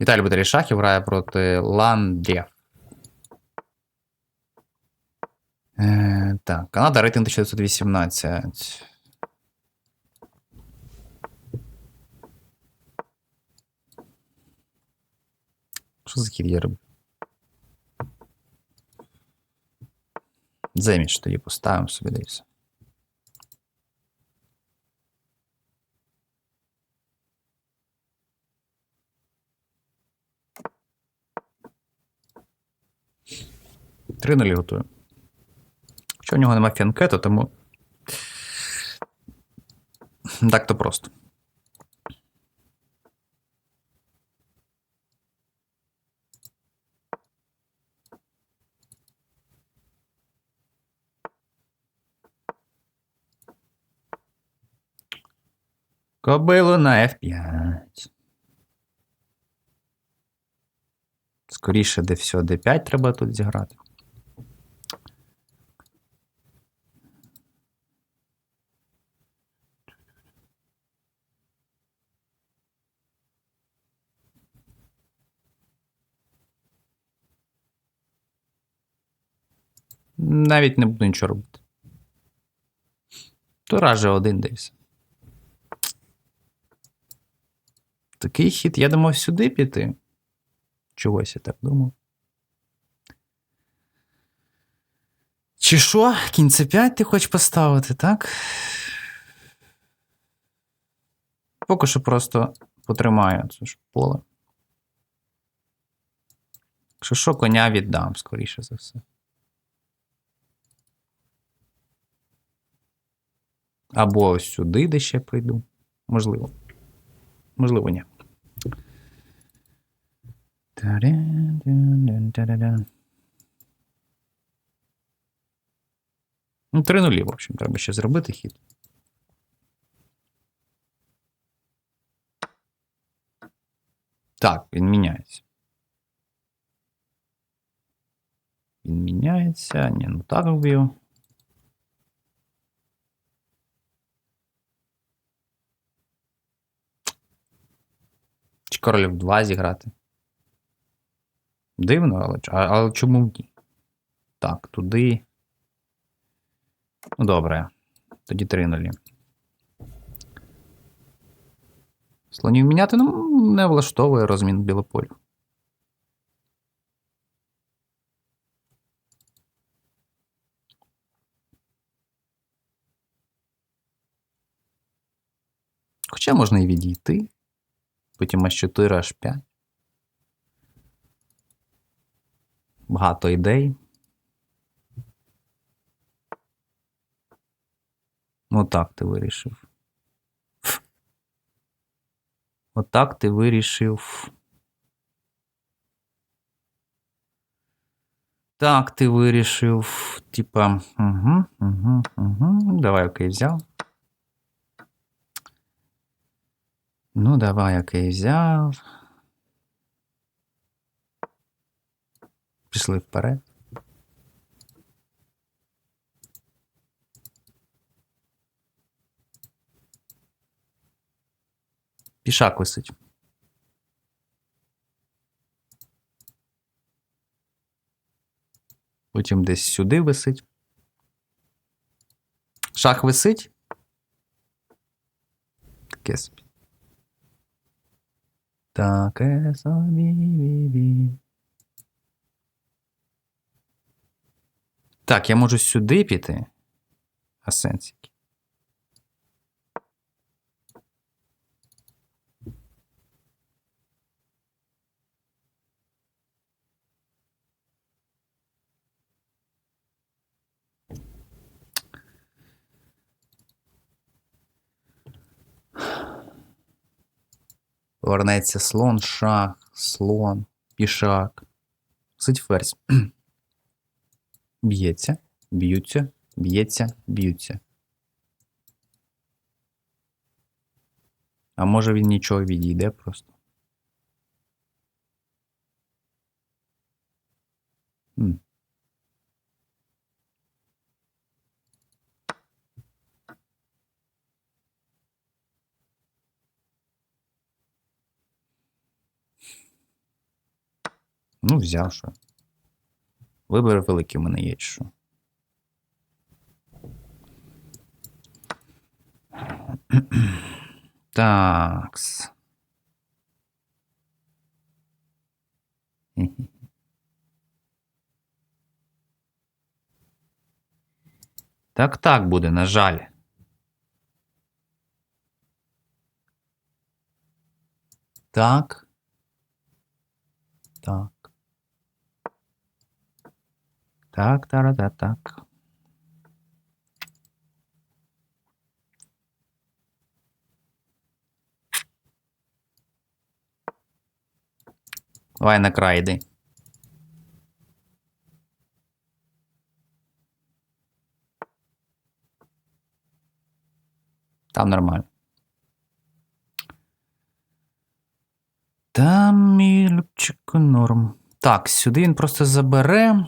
Віталій Батарій Шахів грає проти Ландєв. Е, Так, Канада рейтинг 1918. Що за хід я роблю? Заміж тоді поставимо собі дивіться. 3 0 готую. Що у нього нема фіанкета, тому. Так то просто. Кобило на F5. Скоріше, де все, D5 треба тут зіграти. Навіть не буду нічого робити. То раз же один дився. Такий хід, я думав сюди піти. Чогось я так думав. Чи що? Кінь С5 ти хочеш поставити, так? Поки що просто потримаю це ж поле. Якщо що, коня віддам, скоріше за все. Або сюди, де ще прийду. Можливо. Можливо, ні. Ну, три нулі, в общем, треба ще зробити хід. Так, він міняється. Він міняється. Ні, ну так вбив. Королів 2 зіграти? Дивно, але, але чому ні? Так, туди. Ну, добре. Тоді 3 нулі. Слонів міняти ну, не влаштовує розмін білополю. Хоча можна і відійти. Потім H4, H5. Багато ідей. Ну так ти вирішив. Отак ти вирішив. Так, ти вирішив. Типа. Угу, угу, угу. Давай, окей, взяв. Ну, давай, окей, взяв. Пішли вперед. Пішак висить. Потім десь сюди висить. Шах висить. Собі. Таке самі бі-бі. Так, я можу сюди піти. А Повернеться слон, шах, слон, пішак. Сить ферзь. Б'ється, б'ються, б'ється, б'ються. А може він нічого відійде просто. М. Ну, взяв що. Вибір великий в мене є, що. Такс. Так так буде, на жаль. Так. Так. Так, та так. Давай на край йди. Там нормально. Там мій Любчику норм. Так, сюди він просто забере.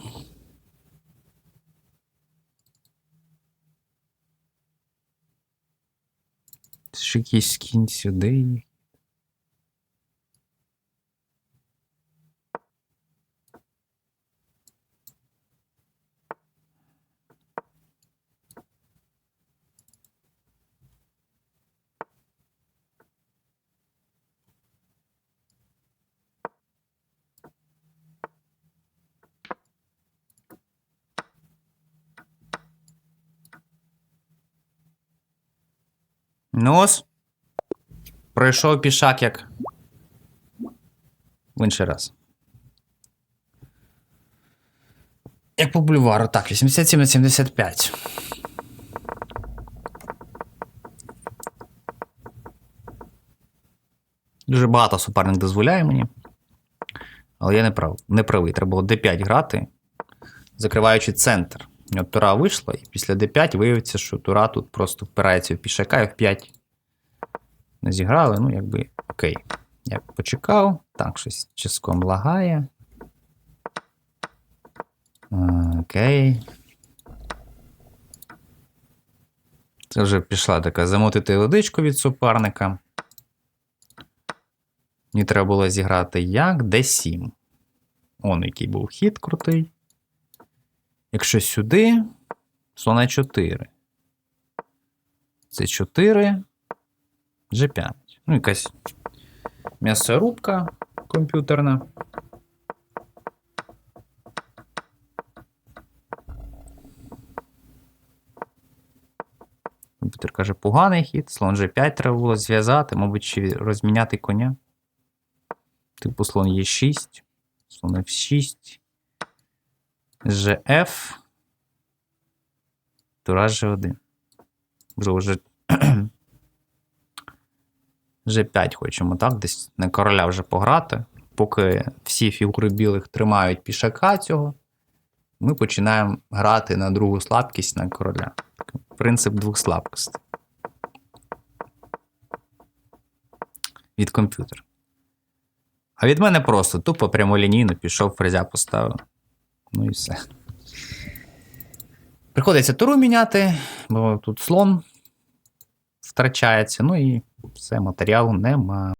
Якийсь кінь сюди. Нос. Пройшов пішак як. В інший раз. Як по бульвару, так, 87 на 75. Дуже багато суперник дозволяє мені. Але я не прав, не правий. Треба було D5 грати, закриваючи центр. От тура вийшла, і після D5 виявиться, що тура тут просто впирається в пішака і в 5 не зіграли. Ну, якби окей. Я почекав. Так, щось чиском лагає. Окей. Це вже пішла така замотити водичку від суперника. Мені треба було зіграти як D7. Он який був хід крутий. Якщо сюди, слона 4. Це 4. G5. Ну, якась м'ясорубка комп'ютерна. Комп'ютер каже, поганий хід, слон G5 треба було зв'язати, мабуть, чи розміняти коня. Типу слон Е6, слон F6, GF, Тура G1. Вже вже G5 хочемо, так? Десь на короля вже пограти. Поки всі фігури білих тримають пішака цього, ми починаємо грати на другу слабкість на короля. Принцип двох слабкостей. Від комп'ютера. А від мене просто тупо прямолінійно пішов, фрезя поставив. Ну і все. Приходиться туру міняти, бо тут слон втрачається, ну і все, матеріалу нема.